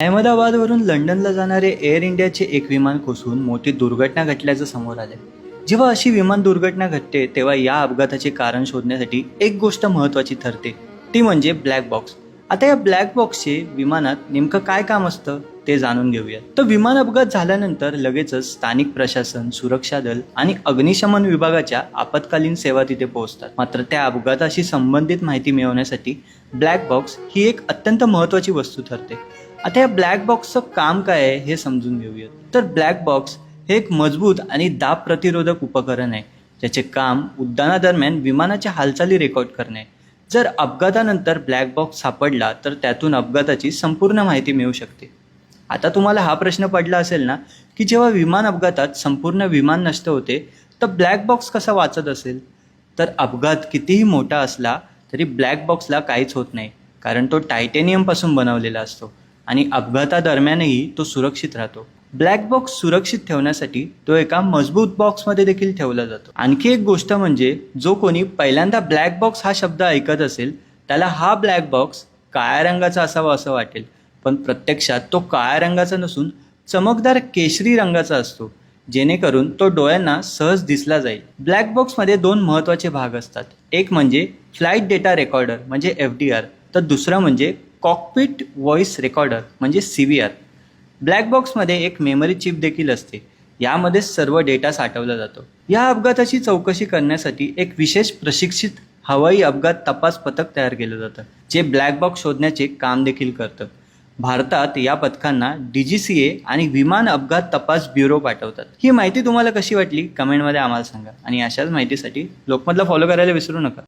अहमदाबादवरून लंडनला जाणारे एअर इंडियाचे एक विमान कोसळून मोठी दुर्घटना घटल्याचं समोर आले जेव्हा अशी विमान दुर्घटना घडते तेव्हा या अपघाताचे कारण शोधण्यासाठी एक गोष्ट महत्त्वाची ठरते. ती म्हणजे ब्लॅक बॉक्स आता या ब्लॅक बॉक्सचे विमानात नेमकं काय काम असतं? ते जाणून घेऊयात. तर विमान अपघात झाल्यानंतर लगेचच स्थानिक प्रशासन सुरक्षा दल आणि अग्निशमन विभागाच्या आपत्कालीन सेवा तिथे पोहोचतात. मात्र त्या अपघाताशी संबंधित माहिती मिळवण्यासाठी ब्लॅक बॉक्स ही एक अत्यंत महत्त्वाची वस्तू ठरते. आता या ब्लॅक बॉक्सचं काम काय आहे हे समजून घेऊयात. तर ब्लॅक बॉक्स हे एक मजबूत आणि दाब प्रतिरोधक उपकरण आहे ज्याचे काम उड्डाणादरम्यान विमानाच्या हालचाली रेकॉर्ड करणे. जर अपघातानंतर ब्लॅक बॉक्स सापडला तर त्यातून अपघाताची संपूर्ण माहिती मिळू शकते. आता तुम्हाला हा प्रश्न पडला असेल ना की जेव्हा विमान अपघातात संपूर्ण विमान नष्ट होते तर ब्लॅक बॉक्स कसा वाचत असेल? तर अपघात कितीही मोठा असला तरी ब्लॅक बॉक्सला काहीच होत नाही कारण तो टायटेनियमपासून बनवलेला असतो आणि अपघातादरम्यानही तो सुरक्षित राहतो. ब्लॅक बॉक्स सुरक्षित ठेवण्यासाठी तो एका मजबूत बॉक्समध्ये देखील ठेवला जातो. आणखी एक गोष्ट म्हणजे जो कोणी पहिल्यांदा ब्लॅक बॉक्स हा शब्द ऐकत असेल त्याला हा ब्लॅक बॉक्स काळ्या रंगाचा असावा असं वाटेल. पण प्रत्यक्षात तो काळ्या रंगाचा नसून चमकदार केशरी रंगाचा असतो. जेणेकरून तो डोळ्यांना सहज दिसला जाईल. ब्लॅक बॉक्समध्ये दोन महत्त्वाचे भाग असतात. एक म्हणजे फ्लाईट डेटा रेकॉर्डर म्हणजे एफ डी आर. तर दुसरं म्हणजे कॉकपिट व्हॉइस रेकॉर्डर म्हणजे सी व्ही आर. ब्लॅक बॉक्समध्ये एक मेमरी चिप देखील असते. यामध्ये सर्व डेटा साठवला जातो. या अपघाताची चौकशी करण्यासाठी एक विशेष प्रशिक्षित हवाई अपघात तपास पथक तयार केलं जातं जे ब्लॅक बॉक्स शोधण्याचे काम देखील करतं. भारतात या पथकांना डी जी सी ए आणि विमान अपघात तपास ब्युरो पाठवतात. ही माहिती तुम्हाला कशी वाटली? कमेंटमध्ये आम्हाला सांगा. आणि अशाच माहितीसाठी लोकमतला फॉलो करायला विसरू नका.